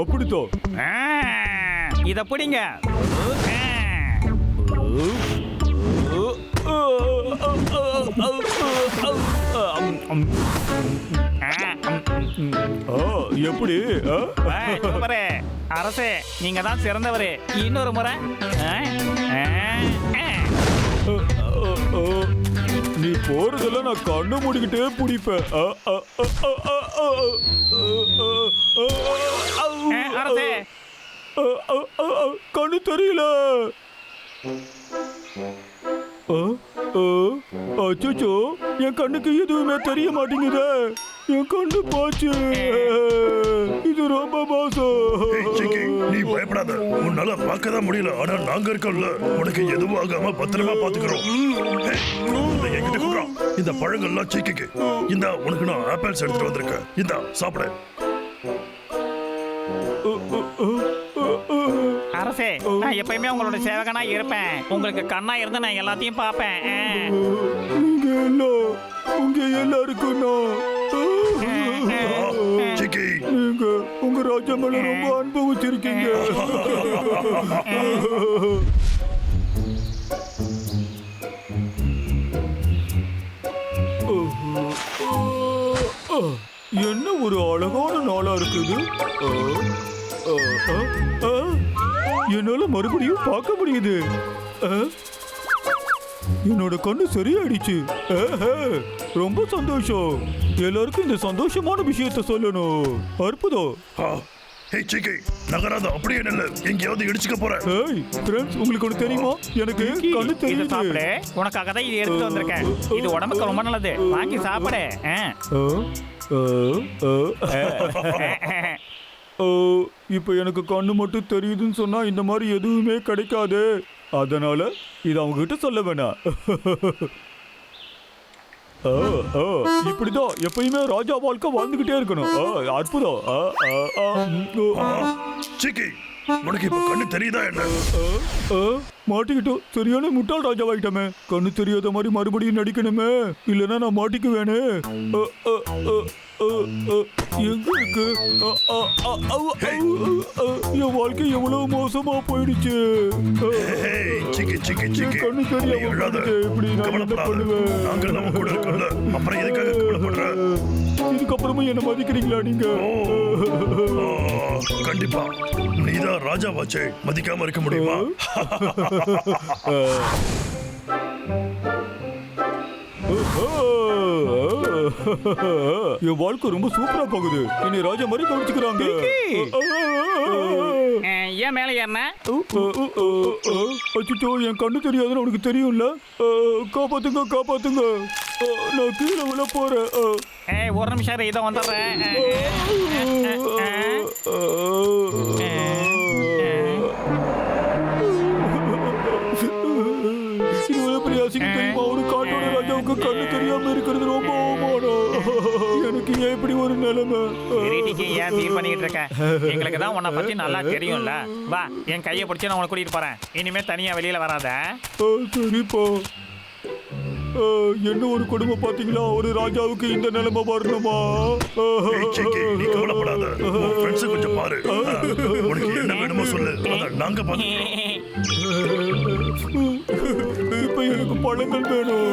அப்படித்தோ. இத பிடிங்க. எப்படி? சூப்பரே. அரசே நீங்க தான் சிறந்தவரே. இன்னொரு முறை. நீ போறதெல்லாம் நான் கண்ணு மூடிக்கிட்டே பிடிப்பேன் அரசே. கண்ணு தெரியல அச்சோ என் கண்ணுக்கு எதுவுமே தெரிய மாட்டேங்குதே என் கண்ணு போச்சு இது ரொம்ப மோசம் பயப்படாத உன்னால பார்க்க தான் முடியல. ஆனா நாங்க இருக்கோம்ல. உனக்கு எதுவும் ஆகாம பத்திரமா பாத்துக்கிறோம் என்கிட்ட கொடுறா. இந்த பழங்கள்லாம் சிக்கிக்கு. இந்த உனக்கு நான் ஆப்பிள்ஸ் எடுத்துட்டு வந்திருக்கேன். இந்த சாப்பிட. அரசே நான் எப்பயுமே உங்களோட சேவகனா இருப்பேன். உங்களுக்கு கண்ணா இருந்து நான் எல்லாத்தையும் பார்ப்பேன். உங்க எல்லாருக்கும் நான் ராஜா மேல ரொம்ப அன்பு வச்சிருக்கீங்க. என்ன ஒரு அழகான நாளா இருக்குது. என்னால மறுபடியும் பார்க்க முடியுது. என்னோட கண்ணு சரியாயிடுச்சு. ரொம்ப சந்தோஷம். எல்லாருக்கும் இந்த சந்தோஷமான விஷயத்த சொல்லணும். அற்புதம். ஏய் சிக்கி நகராத அப்படியே நில்லு. எங்கேயாவது இடிச்சுக்க போற ஏய் ஃப்ரெண்ட்ஸ் உங்களுக்கு ஒன்று தெரியுமா? எனக்கு கண்ணு தெரியுது. சாப்பிடு. உனக்காக தான் இது வந்திருக்கேன். இது உடம்புக்கு ரொம்ப நல்லது. வாங்கி சாப்பிடு. இப்போ எனக்கு கண்ணு மட்டும் தெரியுதுன்னு சொன்னா இந்த மாதிரி எதுவுமே கிடைக்காது. அதனால இது அவங்க கிட்ட சொல்ல வேணாம். இப்படிதான் எப்பயுமே ராஜா வாழ்க்கை வாழ்ந்துகிட்டே இருக்கணும். அற்புதம். சிக்கி உனக்கு இப்ப கண்ணு தெரியுதா என்ன? மாட்டிக்கிட்டோம் சரியான முட்டாள் ராஜாவாயிட்டமே. கண்ணு தெரியாத மாதிரி மறுபடியும் நடிக்கணுமே. இல்லைன்னா நான் மாட்டிக்குவேனே. எங்க இருக்கு? என் வாழ்க்கை எவ்வளவு மோசமா போயிடுச்சு. கண்ணு தெரியாம இப்படி நான் என்ன பண்ணுவேன்? இதுக்கப்புறமும் என்ன மதிக்கிறீங்களா நீங்க? கண்டிப்பா. நீதான் ராஜா ராஜாவாச்சே. மதிக்காம இருக்க முடியுமா? என் வாழ்க்கை ரொம்ப சூப்பரா போகுது. என்னை ராஜா மாதிரி கவனிச்சுக்கிறாங்க. ஏன் மேலே ஏறின? அச்சோ என் கண்ணு தெரியாதுன்னு உனக்கு தெரியும்ல? காப்பாத்துங்க காப்பாத்துங்க. நான் கீழே விழ போறேன். ஏய் ஒரு நிமிஷம் இதோ வந்துடுறேன். ராஜாவுக்கு கண்ணு தெரியாம இருக்கிறது ரொம்ப அவமானம். எனக்கு ஏன் இப்படி ஒரு நிலைமை? ஏன் ஃபீல் பண்ணிட்டு இருக்க? எங்களுக்கு தான் உன்னை பத்தி நல்லா தெரியும்ல. வா என் கையை பிடிச்சி நான் உனக்கு கூட்டிட்டு போறேன். இனிமே தனியா வெளியில வராத. சரிப்பா. என்ன ஒரு கொடுமை பாத்தீங்களா ஒரு ராஜாவுக்கு இந்த நிலைமை வரணுமா? நீ கவலைப்படாத. ஃப்ரெண்ட்ஸ் கொஞ்சம் பாரு. உனக்கு என்ன வேணுமோ சொல்லு. அத நாங்க பாத்துக்கிறோம் பழங்கள் வேணும்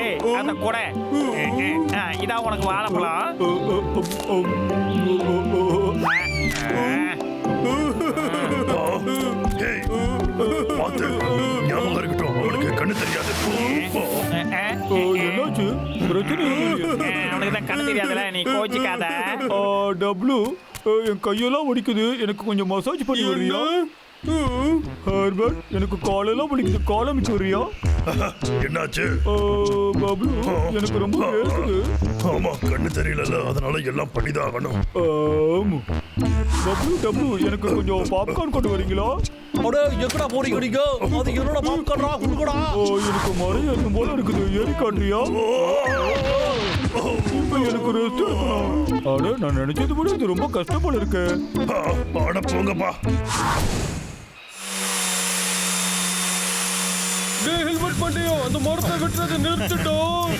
ஏய் அத கூட. இதான் உனக்கு வாழைப்பழம்? கண்ணு தெரியாது. என்னாச்சு? உனக்கு தான் கண்ணு தெரியாதுல நீ கோச்சிக்காத டபுள்யூ என் கையெல்லாம் ஒடிக்குது எனக்கு கொஞ்சம் மசாஜ் பண்ணி வருவியா ஹார்பர்ட் எனக்கு காலெல்லாம் வலிக்குது. காலை மிச்சு வர்றியா என்னாச்சு? ஆ, பப்ளு எனக்கு ரொம்ப வேர்க்குது. ஆமா கண்ணு தெரியல அதனால எல்லாம் பண்ணிதான் ஆகணும். ஆம். டப்ளு டப்ளு எனக்கு கொஞ்சம் பாப்கார்ன் கொண்டு வரீங்களா? அட எங்கடா போறீங்க நீங்க? அது என்னோட பாப்கார்ன்டா குடுக்கடா? ஓ எனக்கு மழை ஏறும் போல இருக்குது. ஏறி காட்டுறியா? இப்ப எனக்கு ரெஸ்ட் அட நான் நினைச்சது விட இது ரொம்ப கஷ்டம் போல இருக்கு. அட போங்கப்பா. டேய் ஹெல்மெட் பண்ணியோ அந்த மரத்தை வெட்டுறதை நிறுத்திட்டோம்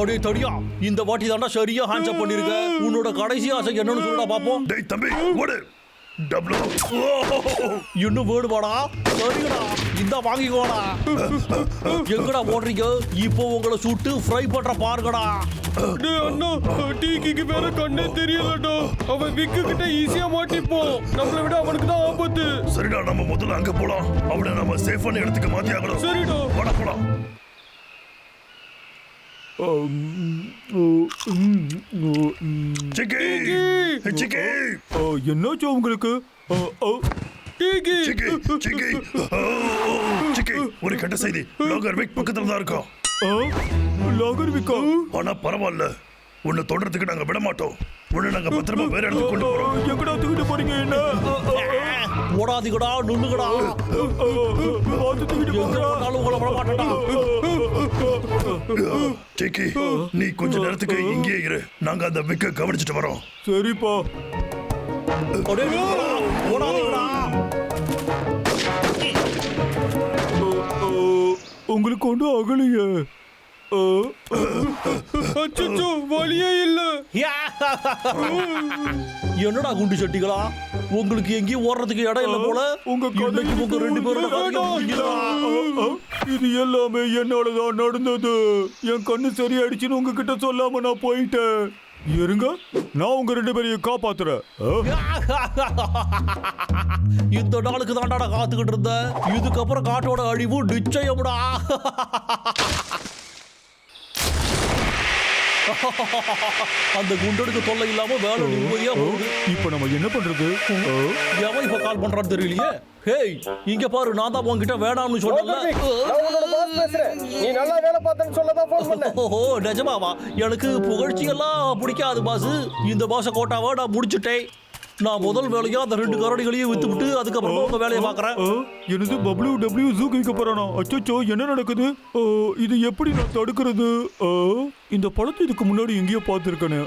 அடே தடியா இந்த வாட்டி தாண்டா சரியா ஹேண்ட்ஸ் அப் பண்ணிருக்க உன்னோட கடைசி ஆசை என்னன்னு சொல்லுடா பாப்போம் டேய் தம்பி ஓடு டபுள் இன்னும் வேணுமாடா? சரிடா. இந்த வாங்கிக்கோடா. எங்கடா போடுறீங்க? இப்போ உங்களை சுட்டு ஃப்ரை பண்ற பாருங்கடா. டேய் அண்ணா டீக்கிக்கு வேற கண்ணே தெரியலடா. அவன் விக்கு கிட்ட ஈஸியா மாட்டிப்போம் நம்மளை விட அவனுக்கு தான் ஆபத்து. சரிடா நம்ம முதல்ல அங்க போலாம். அவனை நம்ம சேஃபான இடத்துக்கு மாத்தி ஆகணும் சரிடா. வாடா போலாம். சிக்கி சிக்கி என்னாச்சு உங்களுக்கு? ஆ, ஆ, டீக்கி சிக்கி சிக்கி சிக்கி ஒரு கெட்ட செய்தி. லோகர் வீக் பக்கத்துல தான் இருக்கோம். லாகர் விக்கா ஆனா பரவாயில்ல. உன்னை தொடர்றதுக்கு நாங்க விட மாட்டோம் உன்னை நாங்க பத்திரமா வேற இடத்துக்கு கொண்டு போறோம். எங்கடா தூக்கிட்டு போறீங்க என்ன? ஓடாதீங்கடா ஆ, பார்த்து தூக்கிட்டு போனாலும் உங்களை விட மாட்டேன்டா சிக்கி நீ கொஞ்ச நேரத்துக்கு இங்கேயே இரு நாங்க அந்த விக்க கவனிச்சிட்டு வரோம் சரிப்பா உங்களுக்கு ஒன்றும் அகலையே ஆ, அச்சோ வழியே இல்ல. என்னடா குண்டு சட்டிகளா? உங்களுக்கு எங்கேயும் ஓடுறதுக்கு இடம் இல்ல போல. உங்க இன்னைக்கு உங்க ரெண்டு. ஆ, இது எல்லாமே என்னாலதான் நடந்தது. என் கண்ணு சரியாயிடுச்சுன்னு உங்ககிட்ட சொல்லாம நான் போயிட்டேன். இருங்க நான் உங்க ரெண்டு பேரையும் காப்பாத்துறேன். இந்த நாளுக்கு தாண்டாடா காத்துக்கிட்டு இருந்தேன். இதுக்கப்புறம் காட்டோட அழிவு நிச்சயம்டா. அந்த குண்டனுக்கு தொல்லை இல்லாம வேலை நிம்மதியா போகுது. இப்ப நம்ம என்ன பண்றது? எவன் இப்ப கால் பண்றான்னு தெரியலையே? ஹேய் இங்க பாரு நான் தான் உன்கிட்ட வேணாம்னு சொன்னேன்ல. நான் உன்னோட பாஸ் பேசுறேன். நீ நல்லா வேலை பார்த்தேன்னு சொல்லதான் ஃபோன் பண்ணேன். ஓஹோ நிஜமாவா? எனக்கு புகழ்ச்சி எல்லாம் பிடிக்காது பாஸ் இந்த பாச கோட்டாவை நான் முடிச்சுட்டேன். நான் முதல் வேலையா அந்த ரெண்டு கரடிகளையும் வித்துவிட்டு அதுக்கப்புறமா உங்க வேலையை பாக்குறேன் எனது பப்ளியூ டபிள்யூ ஜூக்கு வைக்க போறானா? அச்சோ என்ன நடக்குது? இது எப்படி நான் தடுக்கிறது? இந்த படத்தை இதுக்கு முன்னாடி எங்கேயோ பார்த்துருக்கேனே.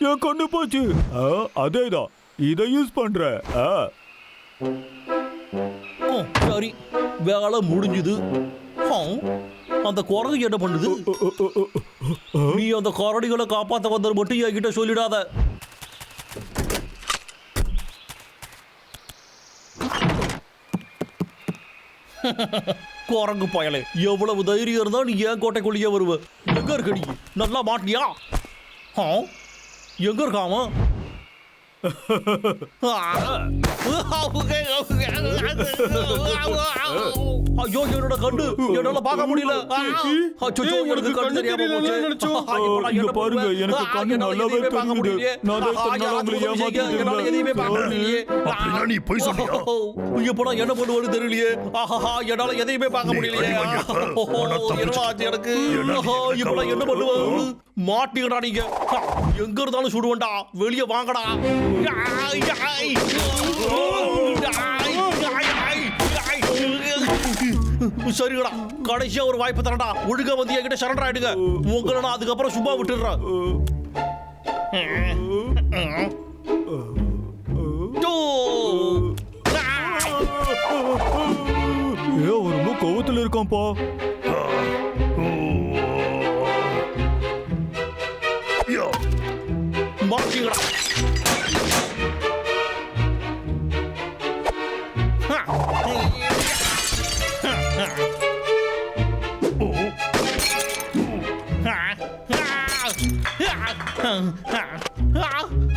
என் கண்ணு போச்சு. அதேதான். இதை யூஸ் ம், சரி வேலை முடிஞ்சுது. ஹம், அந்த குரங்கு என்ன பண்ணுது? நீ அந்த கரடிகளை காப்பாத்த வந்தது மட்டும் என்கிட்ட சொல்லிடாத. குரங்கு பயலே எவ்வளவு தைரியம் இருந்தா நீ ஏன் கோட்டைக்குள்ளேயே வருவ? எங்க இருக்க நீ? நல்லா மாட்டியா? ஆ? எங்க இருக்காம ஐயோ என்னோட கண்டு என்னால பார்க்க முடியல. அச்சோ எனக்கு கண்ணு தெரியாம பாருங்க எனக்கு கண்ணு நல்லாவே தெரியுது. நான் தன்னால உங்களை ஏமாத்திட்டேன் எதையுமே பார்க்க முடியலையே. அப்படினா நீ போய் சொல்றியா? எப்படா என்ன பண்ணுவாரு தெரியலையே. ஆஹா என்னால எதையுமே பார்க்க முடியலையே. என்னவா ஆச்சு எனக்கு? இப்படா என்ன பண்ணுவாரு மாட்டிக்கடா நீங்க. எங்க இருந்தாலும் சுடுவேன்டா. வெளியே வாங்கடா. யாய், சரிங்கடா கடைசியா ஒரு வாய்ப்பு தரடா ஒழுங்கா வந்து என்கிட்ட சரண்டர் ஆயிடுங்க உங்களை நான் அதுக்கப்புறம் சும்மா விட்டுடுறேன் ஏ ஒரு கோவத்தில் கோவத்துல இருக்கான்ப்பா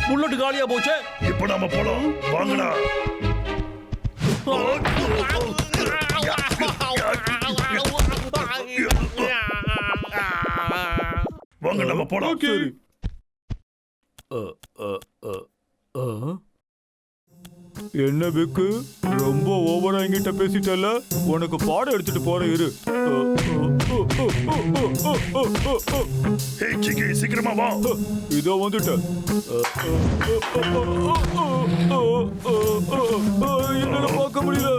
புல்லட் காலியா போச்சு? இப்ப நாம போலாம். வாங்கடா. வாங்க நம்ம போலாம். அ. என்ன பிக்கு ரொம்ப ஓவரா என்கிட்ட பேசிட்டல உனக்கு பாடம் எடுத்துட்டு போற இரு. ஏய் சிக்கி சீக்கிரமா வா இதோ வந்துட்டேன் என்னால பார்க்க முடியல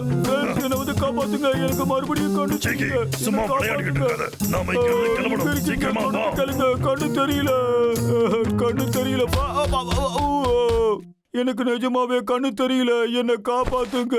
என்ன வந்து காப்பாத்துங்க எனக்கு மறுபடியும் கண்ணு சிக்கி சும்மா விளையாடிக்கிட்டு இருக்காத நாம இங்க இருந்து கிளம்பணும் சீக்கிரமா வா கண்ணு தெரியல கண்ணு தெரியல எனக்கு நிஜமாவே கண்ணு தெரியல என்ன காப்பாத்துங்க